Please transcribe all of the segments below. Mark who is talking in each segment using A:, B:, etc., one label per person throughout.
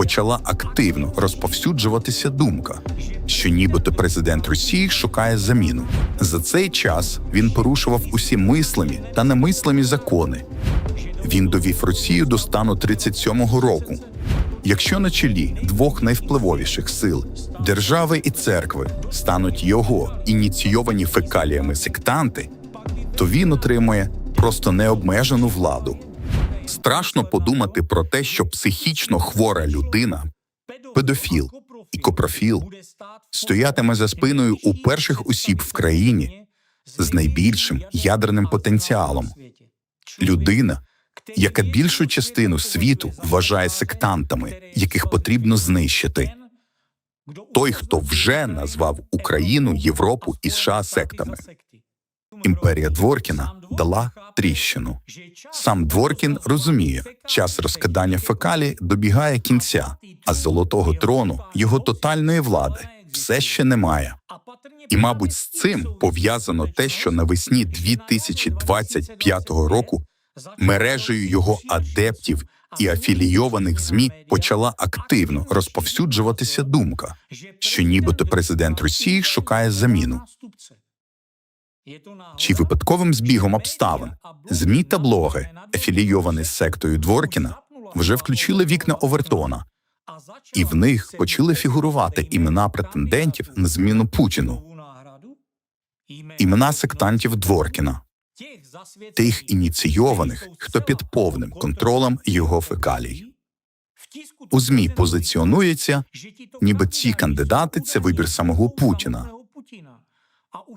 A: почала активно розповсюджуватися думка, що нібито президент Росії шукає заміну. За цей час він порушував усі мислимі та немислимі закони. Він довів Росію до стану 37-го року. Якщо на чолі двох найвпливовіших сил держави і церкви стануть його ініційовані фекаліями сектанти, то він отримує просто необмежену владу. Страшно подумати про те, що психічно хвора людина, педофіл і копрофіл стоятиме за спиною у перших осіб в країні з найбільшим ядерним потенціалом. Людина, яка більшу частину світу вважає сектантами, яких потрібно знищити. Той, хто вже назвав Україну, Європу і США сектами. Імперія Дворкіна дала тріщину. Сам Дворкін розуміє, час розкидання фекалій добігає кінця, а золотого трону його тотальної влади все ще немає. І, мабуть, з цим пов'язано те, що навесні 2025 року мережею його адептів і афілійованих змі почала активно розповсюджуватися думка, що нібито президент Росії шукає заміну. Чи випадковим збігом обставин? Змі та блоги, афілійовані з сектою Дворкіна, вже включили вікна Овертона, і в них почали фігурувати імена претендентів на зміну Путіну, імена сектантів Дворкіна, тих ініційованих, хто під повним контролем його фекалій. У змі позиціонується, ніби ці кандидати це вибір самого Путіна,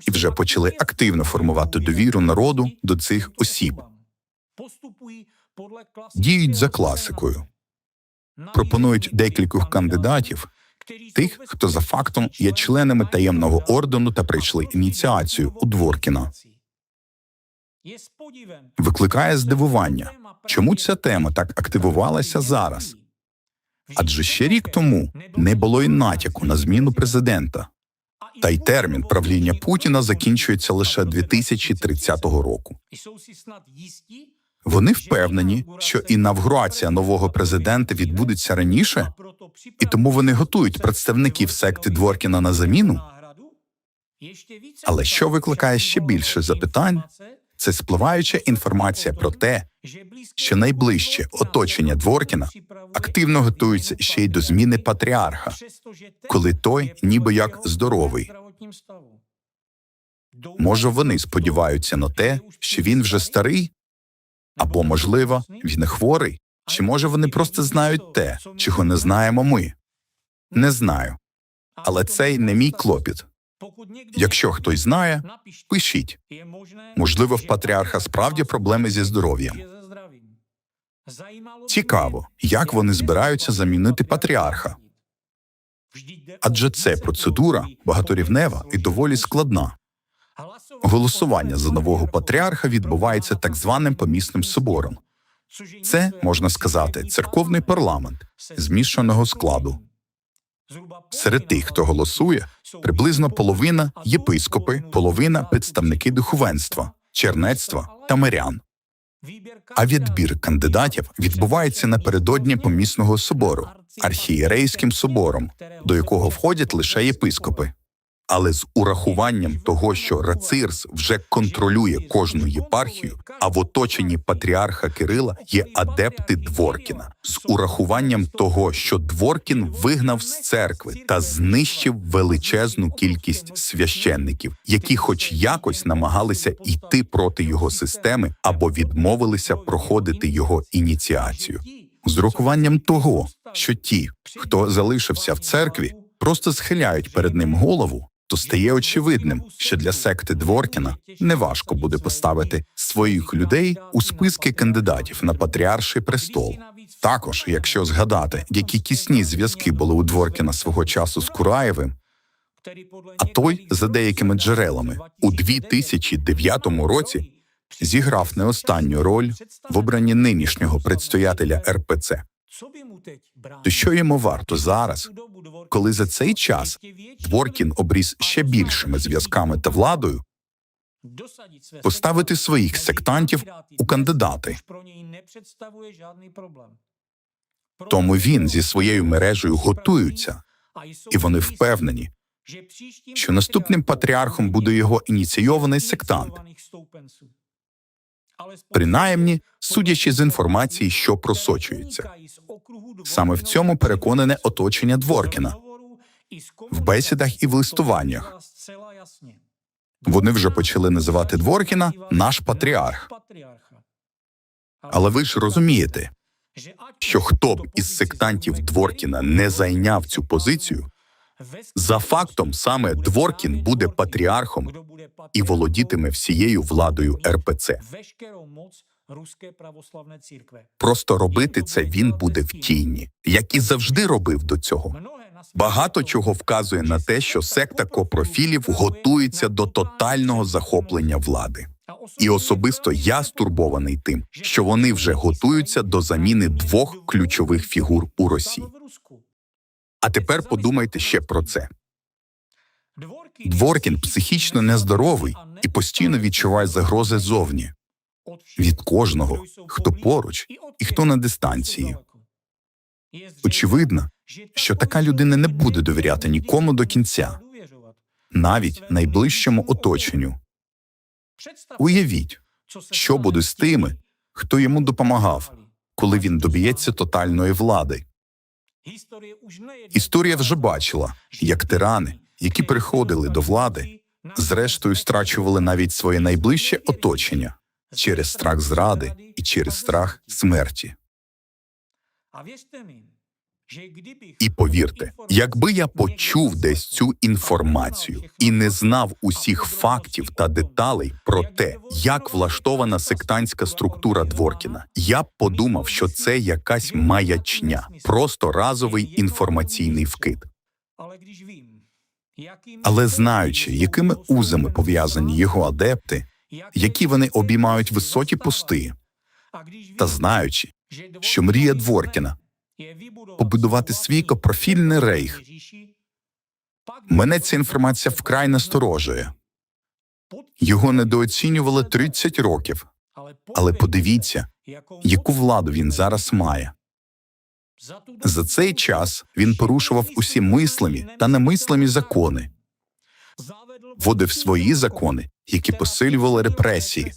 A: і вже почали активно формувати довіру народу до цих осіб. Діють за класикою, пропонують декількох кандидатів, тих, хто за фактом є членами таємного ордену та прийшли ініціацію у Дворкіна. Викликає здивування, чому ця тема так активувалася зараз? Адже ще рік тому не було й натяку на зміну президента, та й термін правління Путіна закінчується лише 2030 року. Вони впевнені, що інавгурація нового президента відбудеться раніше, і тому вони готують представників секти Дворкіна на заміну. Але що викликає ще більше запитань, це спливаюча інформація про те, що найближче оточення Дворкіна активно готується ще й до зміни патріарха, коли той ніби як здоровий. Може, вони сподіваються на те, що він вже старий, або, можливо, він хворий, чи може вони просто знають те, чого не знаємо ми? Не знаю. Але це не мій клопіт. Якщо хтось знає, пишіть. Можливо, в патріарха справді проблеми зі здоров'ям. Цікаво, як вони збираються замінити патріарха. Адже це процедура багаторівнева і доволі складна. Голосування за нового патріарха відбувається так званим помісним собором. Це можна сказати церковний парламент змішаного складу. Серед тих, хто голосує, приблизно половина єпископи, половина представники духовенства, чернецтва та мирян. А відбір кандидатів відбувається напередодні помісного собору, архієрейським собором, до якого входять лише єпископи. Але з урахуванням того, що Рацирс вже контролює кожну єпархію, а в оточенні патріарха Кирила є адепти Дворкіна, з урахуванням того, що Дворкін вигнав з церкви та знищив величезну кількість священників, які, хоч якось, намагалися йти проти його системи або відмовилися проходити його ініціацію, з урахуванням того, що ті, хто залишився в церкві, просто схиляють перед ним голову то стає очевидним, що для секти Дворкіна неважко буде поставити своїх людей у списки кандидатів на патріарший престол. Також, якщо згадати, які тісні зв'язки були у Дворкіна свого часу з Кураєвим, а той, за деякими джерелами, у 2009 році зіграв не останню роль в обранні нинішнього предстоятеля РПЦ. То що йому варто зараз, коли за цей час Дворкін обріз ще більшими зв'язками та владою, поставити своїх сектантів у кандидати? Тому він зі своєю мережею готуються, і вони впевнені, що наступним патріархом буде його ініційований сектант, принаймні судячи з інформації, що просочується. Саме в цьому переконане оточення Дворкіна в бесідах і в листуваннях. Вони вже почали називати Дворкіна наш патріарх. Але ви ж розумієте, що хто б із сектантів Дворкіна не зайняв цю позицію, за фактом саме Дворкін буде патріархом і володітиме всією владою РПЦ. Просто робити це він буде в тіні, як і завжди робив до цього. Багато чого вказує на те, що секта копрофілів готується до тотального захоплення влади. І особисто я стурбований тим, що вони вже готуються до заміни двох ключових фігур у Росії. А тепер подумайте ще про це. Дворкін психічно нездоровий і постійно відчуває загрози зовні від кожного, хто поруч і хто на дистанції. Очевидно, що така людина не буде довіряти нікому до кінця, навіть найближчому оточенню. Уявіть, що буде з тими, хто йому допомагав, коли він доб'ється тотальної влади. Історія вже бачила, як тирани, які приходили до влади, зрештою страчували навіть своє найближче оточення через страх зради і через страх смерті. І повірте, якби я почув десь цю інформацію і не знав усіх фактів та деталей про те, як влаштована сектантська структура Дворкіна, я б подумав, що це якась маячня, просто разовий інформаційний вкид. Але знаючи, якими узами пов'язані його адепти, які вони обіймають високі пости, та знаючи, що мрія Дворкіна побудувати свій копрофільний рейх. Мене ця інформація вкрай насторожує. Його недооцінювали 30 років, але подивіться, яку владу він зараз має. За цей час він порушував усі мислимі та немислимі закони, вводив свої закони, які посилювали репресії,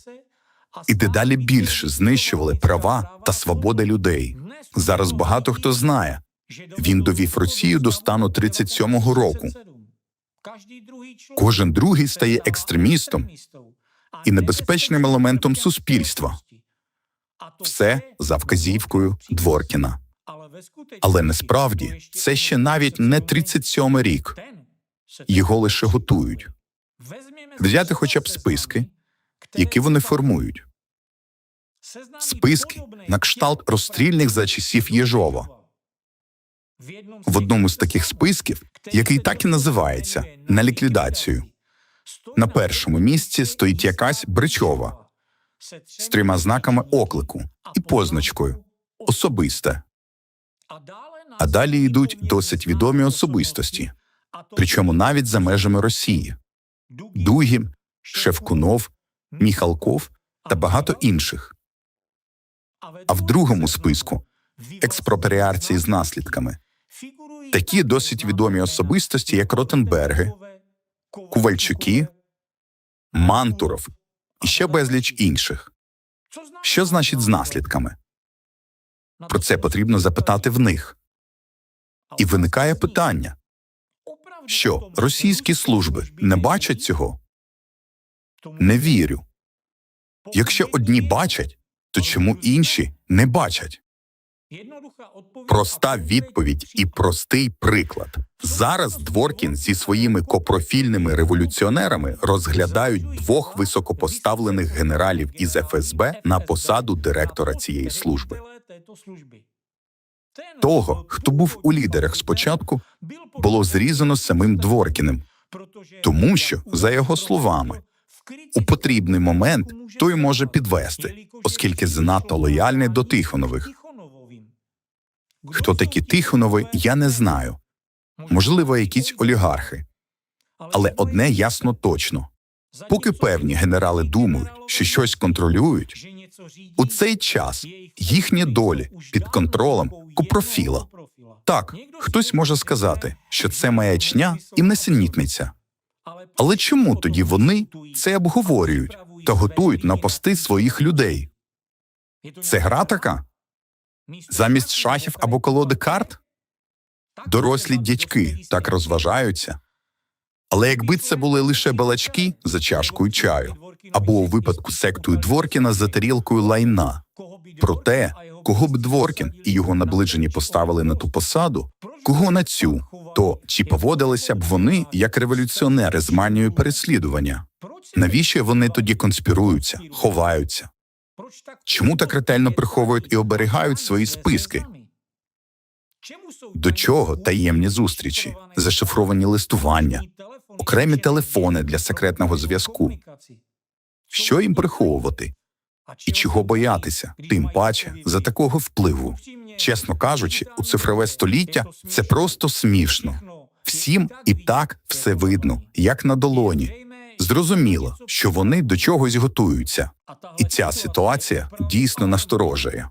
A: і дедалі більше знищували права та свободи людей. Зараз багато хто знає. Він довів Росію до стану 37-го року. Кожен другий стає екстремістом і небезпечним елементом суспільства. Все за вказівкою Дворкіна. Але насправді це ще навіть не 37-й рік. Його лише готують. Взяти хоча б списки, які вони формують. Списки на кшталт розстрільних за часів Єжова. В одному з таких списків, який так і називається на ліквідацію. На першому місці стоїть якась Бричова з трьома знаками оклику і позначкою особисте. А далі йдуть досить відомі особистості, причому навіть за межами Росії: Дугін, Шевкунов, Міхалков та багато інших. А в другому списку експропріації з наслідками такі досить відомі особистості, як Ротенберги, Кувальчуки, Мантуров і ще безліч інших. Що значить з наслідками? Про це потрібно запитати в них. І виникає питання що російські служби не бачать цього? Не вірю. Якщо одні бачать, то чому інші не бачать? Проста відповідь і простий приклад. Зараз Дворкін зі своїми копрофільними революціонерами розглядають двох високопоставлених генералів із ФСБ на посаду директора цієї служби. Того, хто був у лідерах спочатку, було зрізано самим Дворкіним, тому що, за його словами, у потрібний момент той може підвести, оскільки занадто лояльний до Тихонових. Хто такі Тихонови, я не знаю. Можливо, якісь олігархи. Але одне ясно точно: поки певні генерали думають, що щось контролюють, у цей час їхні долі під контролем купрофіла. Так, хтось може сказати, що це маячня і несенітниця. Але чому тоді вони це обговорюють та готують на пости своїх людей? Це гра така? Замість шахів або колоди карт? Дорослі дядьки так розважаються. Але якби це були лише балачки за чашкою чаю, або у випадку сектою Дворкіна за тарілкою лайна, про те, кого б Дворкін і його наближені поставили на ту посаду, кого на цю, то чи поводилися б вони як революціонери з манією переслідування? Навіщо вони тоді конспіруються, ховаються? Чому так ретельно приховують і оберігають свої списки? До чого таємні зустрічі, зашифровані листування, окремі телефони для секретного зв'язку? Що їм приховувати? І чого боятися, тим паче за такого впливу? Чесно кажучи, у цифрове століття це просто смішно. Всім і так все видно, як на долоні. Зрозуміло, що вони до чогось готуються, і ця ситуація дійсно насторожує.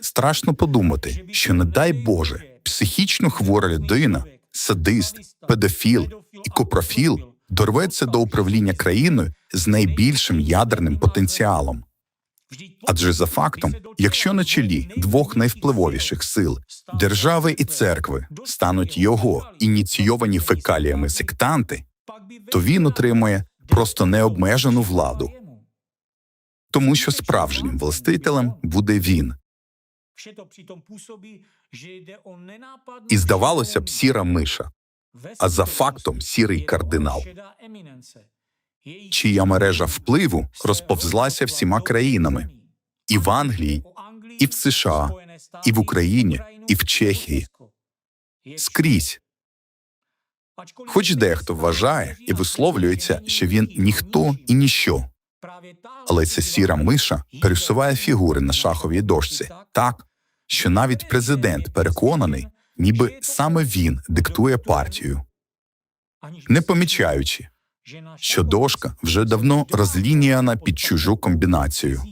A: Страшно подумати, що, не дай Боже, психічно хвора людина, садист, педофіл і копрофіл дорветься до управління країною з найбільшим ядерним потенціалом. Адже за фактом, якщо на чолі двох найвпливовіших сил держави і церкви стануть його ініційовані фекаліями сектанти, то він отримує просто необмежену владу, тому що справжнім властителем буде він. І здавалося б, сіра миша, а за фактом сірий кардинал, чия мережа впливу розповзлася всіма країнами і в Англії, і в США, і в Україні, і в Чехії. скрізь. Хоч дехто вважає і висловлюється, що він ніхто і ніщо, але ця сіра миша пересуває фігури на шаховій дошці так, що навіть президент переконаний, ніби саме він диктує партію, не помічаючи, що дошка вже давно розлініяна під чужу комбінацію.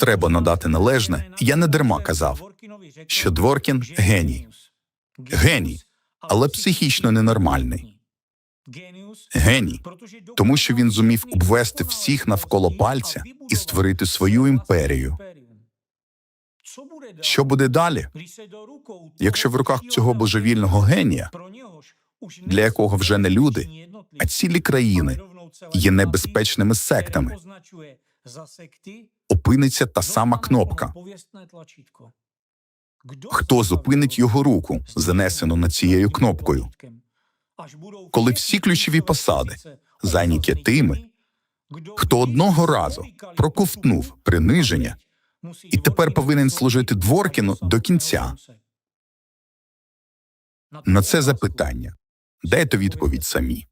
A: Треба надати належне, я не дарма казав, що Дворкін геній. Геній, але психічно ненормальний. Геній, тому що він зумів обвести всіх навколо пальця і створити свою імперію. Що буде далі, якщо в руках цього божевільного генія, для якого вже не люди, а цілі країни є небезпечними сектами, опиниться та сама кнопка? Хто зупинить його руку, занесену над цією кнопкою? Коли всі ключові посади зайняті тими, хто одного разу проковтнув приниження і тепер повинен служити Дворкіну до кінця. На це запитання дайте відповідь самі.